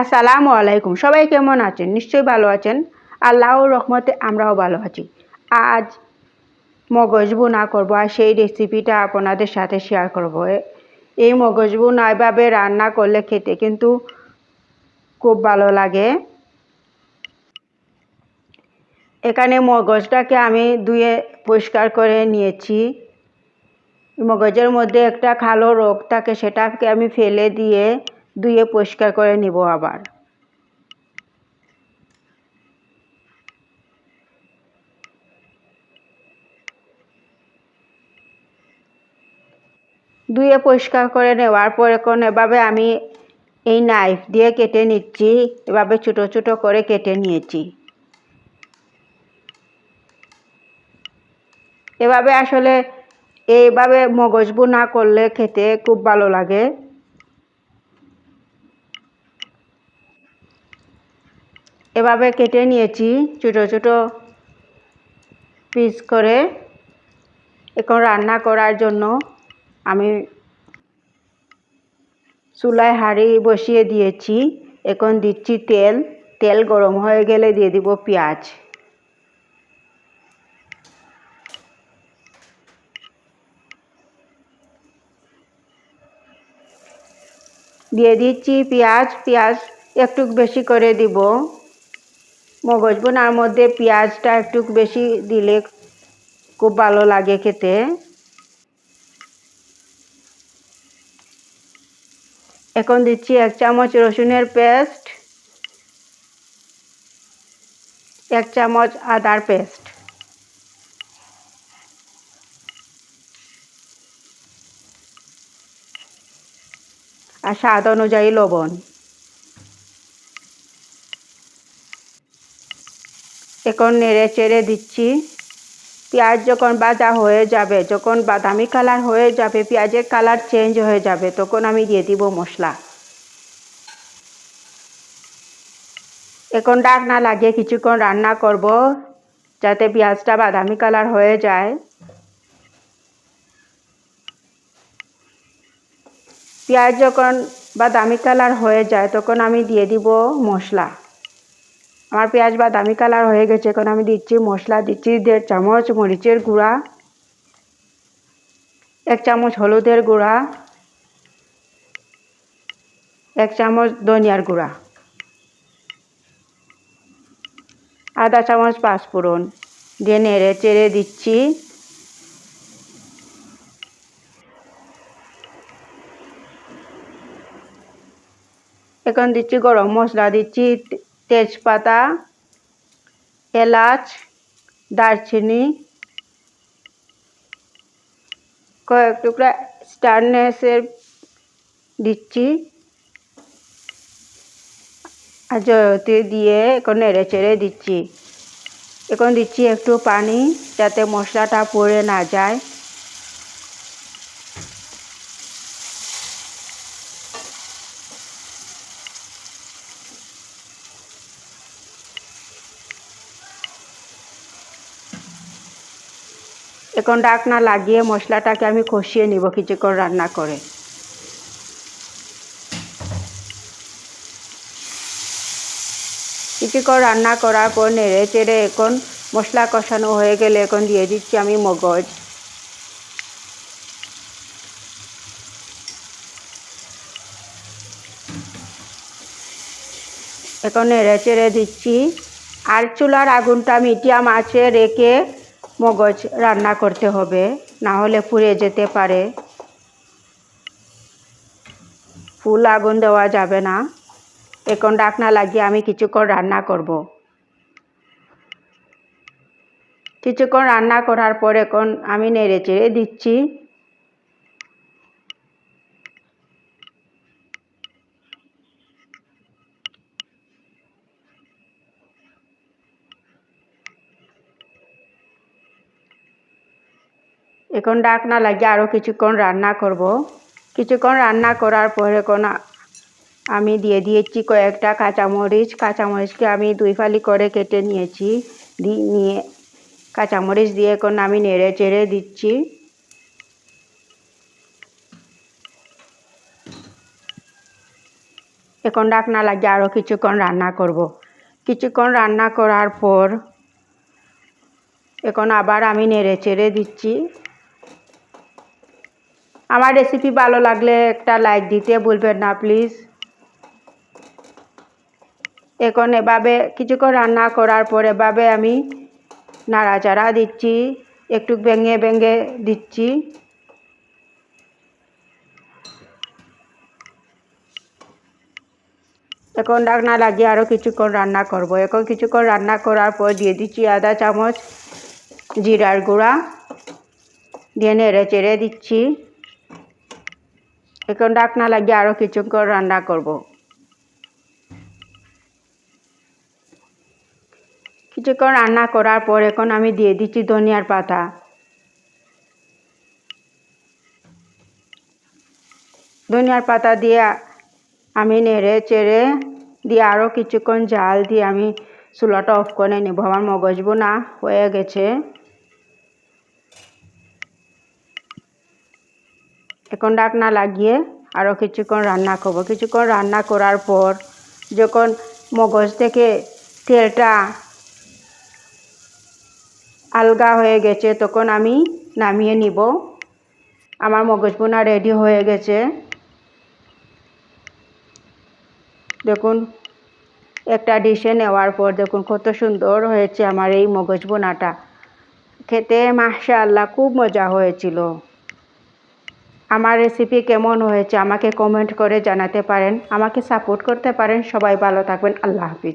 আসসালামু আলাইকুম। সবাই কেমন আছেন? নিশ্চয়ই ভালো আছেন। আল্লাহর রহমতে আমরাও ভালো আছি। আজ মগজ বোনা করব আর সেই রেসিপিটা আপনাদের সাথে শেয়ার করব। এই মগজ বোনা এভাবে রান্না করলে খেতে কিন্তু খুব ভালো লাগে। এখানে মগজটাকে আমি ধুয়ে পরিষ্কার করে নিয়েছি। মগজের মধ্যে একটা কালো রোগ থাকে সেটাকে আমি ফেলে দিয়ে ধুয়ে পরিষ্কার করে নিব আবার। ধুয়ে পরিষ্কার করে নেওয়ার পর এখন এভাবে আমি এই নাইফ দিয়ে কেটে নিচ্ছি। এভাবে ছোটো ছোটো করে কেটে নিয়েছি। এভাবে আসলে এইভাবে মগজ না করলে খেতে খুব ভালো লাগে। এভাবে কেটে নিয়েছি, ছোটো ছোটো পিস করে। এখন রান্না করার জন্য আমি চুলায় হাঁড়ি বসিয়ে দিয়েছি। এখন দিচ্ছি তেল। তেল গরম হয়ে গেলে দিয়ে দিব পেঁয়াজ। দিয়ে দিচ্ছি পেঁয়াজ। পেঁয়াজ একটু বেশি করে দিব। মগজ বোনার মধ্যে পেঁয়াজটা একটু বেশি দিলে খুব ভালো লাগে খেতে। এখন দিচ্ছি এক চামচ রসুনের পেস্ট, এক চামচ আদার পেস্ট। আর স্বাদ অনুযায়ী লবণ। এখন নেড়ে চেড়ে দিচ্ছি। পেঁয়াজ যখন বাজা হয়ে যাবে, যখন বাদামি কালার হয়ে যাবে, পেঁয়াজের কালার চেঞ্জ হয়ে যাবে, তখন আমি দিয়ে দিব মশলা। এখন ডাক না লাগিয়ে কিছুক্ষণ রান্না করব, যাতে পেঁয়াজটা বাদামি কালার হয়ে যায়। পেঁয়াজ যখন বাদামি কালার হয়ে যায়, তখন আমি দিয়ে দিব মশলা। আমার পেঁয়াজ বাদামি কালার হয়ে গেছে, এখন আমি দিচ্ছি মশলা, দিচ্ছি দেড় চামচ মরিচের গুঁড়া, এক চামচ হলুদের গুঁড়া, এক চামচ ধনিয়ার গুঁড়া, আধা চামচ পাঁচফোড়ন। দিয়ে নেড়ে চেড়ে দিচ্ছি। এখন দিচ্ছি গরম মশলা, দিচ্ছি তেজপাতা, এলাচ, দারচিনি, কয়েক টুকরা স্টারনেসের দিচ্ছি। আর জয়তে দিয়ে এখন নেড়ে চেড়ে দিচ্ছি। এখন দিচ্ছি একটু পানি যাতে মশলাটা পড়ে না যায়। এখন ডাকনা লাগিয়ে মশলাটাকে আমি কষিয়ে নিব কিছুক্ষণ রান্না করে। কিছুক্ষণ রান্না করার পর নেড়ে চেড়ে এখন মশলা কষানো হয়ে গেলে এখন দিয়ে দিচ্ছি আমি মগজ। এখন নেড়ে চেড়ে দিচ্ছি। আর চুলার আগুনটা মিডিয়াম আছে রেখে মগজ রান্না করতে হবে, না হলে পুড়ে যেতে পারে। ফুল আগুন দেওয়া যাবে না। এখন ডাকনা লাগিয়ে আমি কিছুক্ষণ রান্না করব। কিছুক্ষণ রান্না করার পর এখন আমি নেড়ে চেড়ে দিচ্ছি। এখন ডাক না লাগিয়ে আরও কিছুক্ষণ রান্না করব। কিছুক্ষণ রান্না করার পর এখন আমি দিয়ে দিয়েছি কয়েকটা কাঁচামরিচ। কাঁচামরিচকে আমি দুই ফালি করে কেটে নিয়েছি। দি নিয়ে কাঁচামরিচ দিয়ে এখন আমি নেড়ে চেড়ে দিচ্ছি। এখন ডাকনা লাগিয়ে আরও কিছুক্ষণ রান্না করব। কিছুক্ষণ রান্না করার পর এখন আবার আমি নেড়ে চেড়ে দিচ্ছি। আমার রেসিপি ভালো লাগলে একটা লাইক দিতে ভুলবেন না প্লিজ এখন এভাবে কিছুক্ষণ রান্না করার পর এভাবে আমি নাড়াচাড়া দিচ্ছি, একটু ভেঙে ভেঙে দিচ্ছি। এখন ডাকনা লাগিয়ে আরও কিছুক্ষণ রান্না করব। এখন কিছুক্ষণ রান্না করার পর দিয়ে দিচ্ছি আধা চামচ জিরার গুঁড়া, দিয়ে নেড়ে চেড়ে দিচ্ছি। এখন ডাকনা লাগিয়ে আরও কিছুক্ষণ রান্না করব। কিছুক্ষণ রান্না করার পর এখন আমি দিয়ে দিচ্ছি ধনিয়ার পাতা। ধনিয়ার পাতা দিয়ে আমি নেড়ে চেড়ে দিয়ে আরও কিছুক্ষণ জাল দিয়ে আমি চুলাটা অফ করে নেব। আমার মগজ বোনা হয়ে গেছে। এখন ডাকনা লাগিয়ে আরও কিছুক্ষণ রান্না করব। কিছুক্ষণ রান্না করার পর যখন মগজ থেকে তেলটা আলগা হয়ে গেছে, তখন আমি নামিয়ে নিব। আমার মগজ বোনা রেডি হয়ে গেছে। দেখুন, একটা ডিশে নেওয়ার পর দেখুন কত সুন্দর হয়েছে আমার এই মগজ বোনাটা। খেতে মাসা আল্লাহ খুব মজা হয়েছিল। আমার রেসিপি কেমন হয়েছে আমাকে কমেন্ট করে জানাতে পারেন। আমাকে সাপোর্ট করতে পারেন। সবাই ভালো থাকবেন। আল্লাহ হাফিজ।